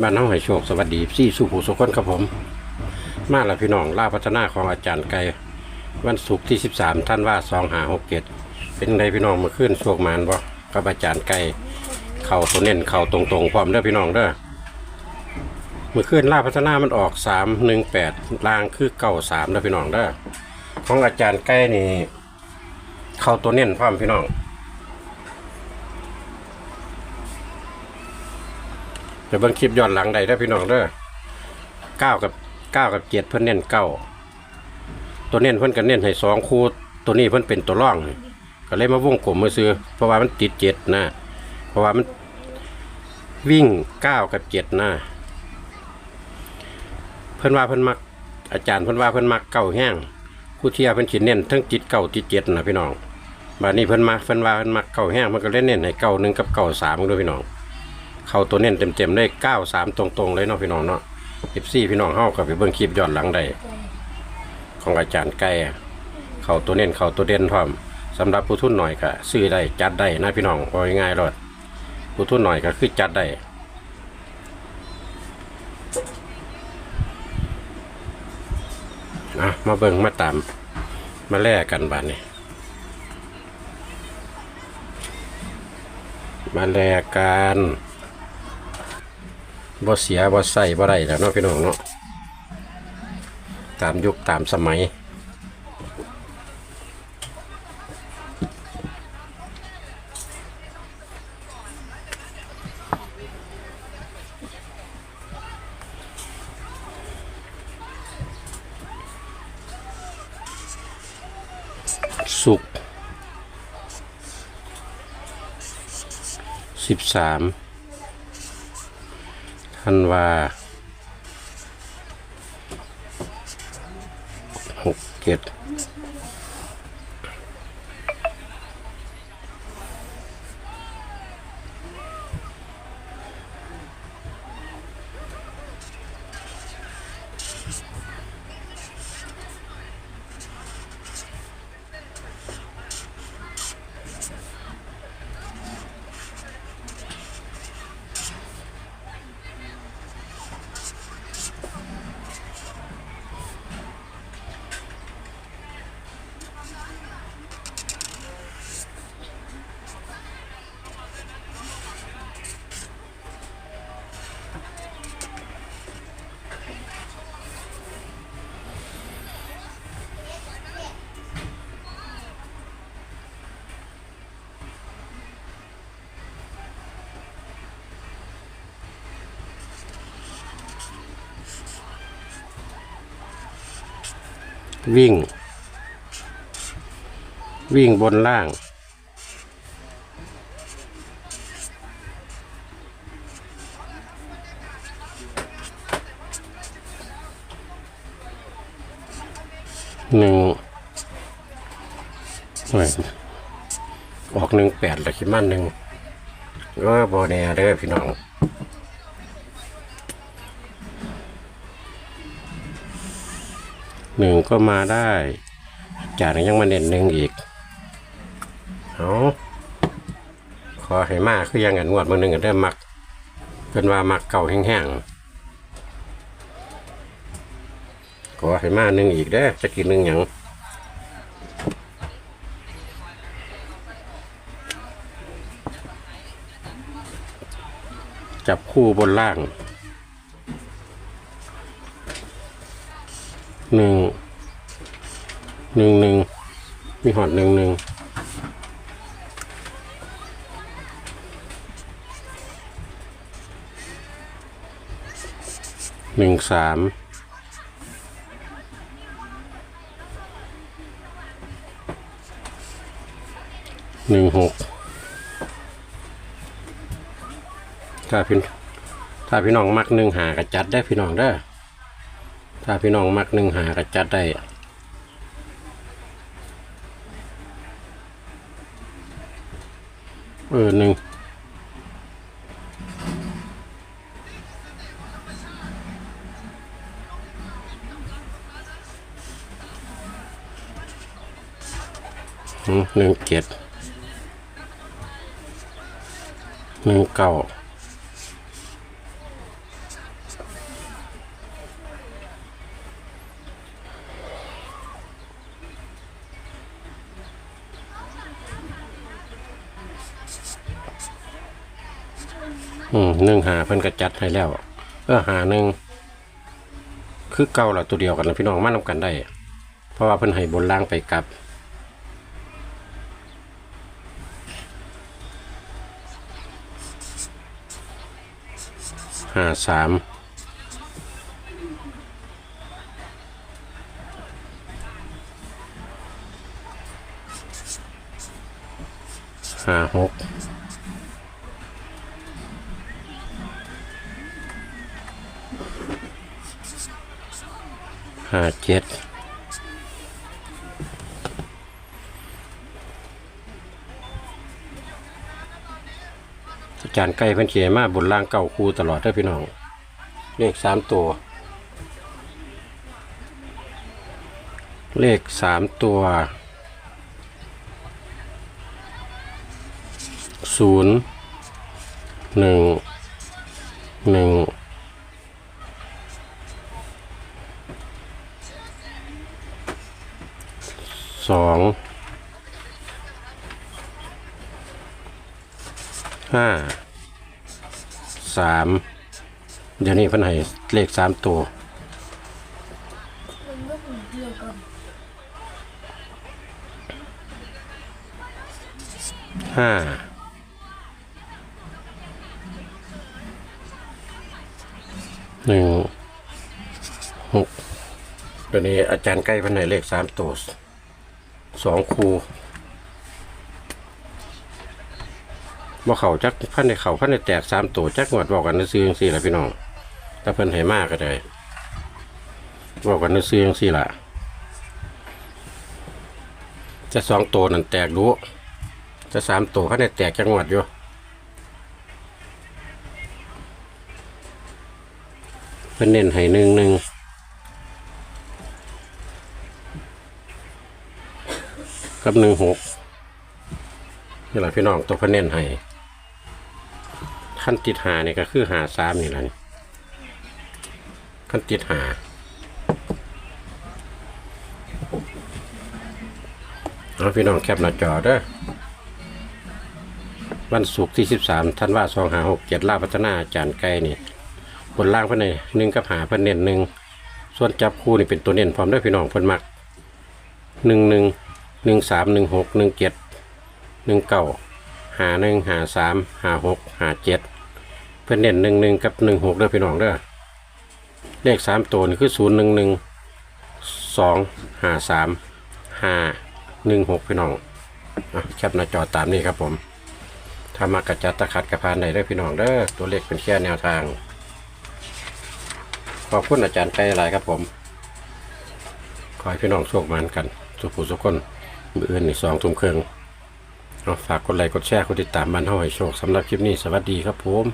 บ้านน้องหอยโชคสวัสดีซี่สุภูสุคนครับผม มาแล้วพี่น้องล่าพัฒนาของอาจารย์ไก่วันศุกร์ที่ 13 ท่านว่าสองหาหกเจ็ดเป็นไงพี่น้องมาขึ้นโชคมานบ่กับอาจารย์ไก่เข่าตัวเน้นเข่าตรงๆพร้อมเด้อพี่น้องเด้อเมื่อคืนล่าพัฒนามันออกสามหนึ่งแปดล่างคือเก้าสามเด้อพี่น้องเด้อของอาจารย์ไก่นี่ เข่าตัวเน้นพร้อมพี่น้อง ดี๋ยวเบิ่งคลิปย้อนหลังได้ด้พี่น้องเด้อเก้ากับเก้ากับเจ็ดเพิ่นเน้นเก้าตัวเน้นเพิ่นก็เน้นให้สองคู่ตัวนี้เพิ่นเป็นตัวร่องก็เลยมาวงกลมมาซื้อเพราะว่ามันติดเจ็ดนะ เพราะว่ามันวิ่งเก้ากับเจ็ดนะเพิ่นว่าเพิ่นมัก อาจารย์เพิ่นว่าเพิ่นมักเก้าแห้งผู้เที่ยเพิ่นสิเน้นทั้งจิตเก้าจิตเจ็ดนะพี่น้องบานี้เพิ่นมักเพิ่นว่าเพิ่นมักเก้าแห้งมันก็เลยเน้นให้เก้าหนึ่งกับเก้าสามด้วยพี่น้อง เข้าตัวเน้นเต็มๆได้เก้าสามตรงๆเลยเนาะพี่น้องเนาะเอฟซีพี่น้องเฮากับไปเบิ่งคลิปย้อนหลังได้ของอาจารย์ไก่เข้าตัวเน้นเข้าตัวเด่นพร้อมสำหรับผู้ทุนหน่อยก็ซื้อได้จัดได้นะพี่น้องเอาง่ายๆรอดผู้ทุนหน่อยก็คือจัดได้นะมาเบิ่งมาตามมาแลกกันบาดนี้มาแลกกัน บ่เสียบ่ใส่บ่ได้แล้วเนาะพี่น้องเนาะตามยุคตามสมัย สุกสิบสาม ธันวาหกเจ็ด วิ่ง วิ่งบนล่าง หนึ่งออกหนึ่งแปดเลยคิดมันหนึ่งก็บอแน่เด้อพี่น้อง หนึ่งก็มาได้ จากนั้นยังมาเน้นหนึ่งอีกเอาขอให้มากคือยังเงินงวดมือหนึ่งกันได้มักเป็นว่ามักเก่าแห้งๆขอให้มาหนึ่งอีกได้จะกินหนึ่งหยังจับคู่บนล่าง หนึ่งหนึ่งหนึ่งมีหอดหนึ่งหนึ่งหนึ่งสามหนึ่งหกถ้าพี่ถ้าพี่น้องมักหนึ่งหากระจัดได้พี่น้องได้ ถ้าพี่น้องมักหนึ่งหากระจัดได้เออหนึ่งหนึ่งเจ็ดหนึ่งเก้า อืมหนึ่งหาเพิ่นก็จัดให้แล้วเออหาหนึ่งคือเก่าละตัวเดียวกันนะพี่น้องมานำกันได้ เพราะว่าเพิ่นให้บนล่างไปกลับ ห้าสามห้าหก ห้าเจ็ดอาจารย์ใกล้เพิ่นเขียนมาบนล่างเก่าคูตลอดเด้อพี่น้องเลขสามตัว เลขสามตัวศูนย์หนึ่งหนึ่ง สองห้าสามเดี๋ยวนี้เพิ่นให้เลขสามตัวห้าหนึ่งหกตัวนี้อาจารย์ใกล้เพันไหนเลขสามตัว สองคูบ่เข่าจักพันในเข่าพันในแตกสามตัวจักหวดบอกกันซื้อๆจังสี่ละพี่น้องถ้าเพิ่นให้มากก็ได้บอกกันซื้อๆจังสี่ละจะสองตัวนั่นแตกรู้จะสามตัวเขาเนี่ยแตกจังหวัดอยู่เพิ่นเน้นให้หนึ่งหนึ่ง กับหนึ่งหกนี่แหละพี่น้องตัวเพิ่นเน้นให้ขั้นติดหาเนี่ยก็คือหาสามนี่แหละนี่ขั้นติดหาเอาพี่น้องแคปหน้าจอเด้อวันศุกร์ที่ 13ธันวาคม2567ล่าพัฒนาอาจารย์ไก่นี่บนล่างเพิ่นนี่หนึ่งกับหาเพิ่นเน้นหนึ่งส่วนจับคู่นี่เป็นตัวเน้นพร้อมด้วยพี่น้องเพิ่นมักหนึ่งหนึ่ง หนึ่งสามหนึ่งหกหนึ่งเจ็ดหนึ่งเก้าหาหนึ่งหาสามหาหกหาเจ็ดเพิ่นเน้นหนึ่งหนึ่งกับหนึ่งหกเด้อพี่น้องเด้อเลขสามตัวนี่คือศูนย์หนึ่งหนึ่งสองหาสามห้าหนึ่งหกพี่น้องอะแคปหน้าจอตามนี้ครับผมถ้ามากระจัดตะขัดกระพานใดเด้อพี่น้องเด้อตัวเลขเป็นแค่แนวทาง ขอบคุณอาจารย์ไกรหลายครับผม ขอให้พี่น้องโชคมันกัน สุขผู้สุขคน มืออื่นในสองทุ่มครึ่งเอาฝากกดไลค์กดแชร์กดติดตามบ้านเฮาให้โชคสำหรับคลิปนี้สวัสดีครับผม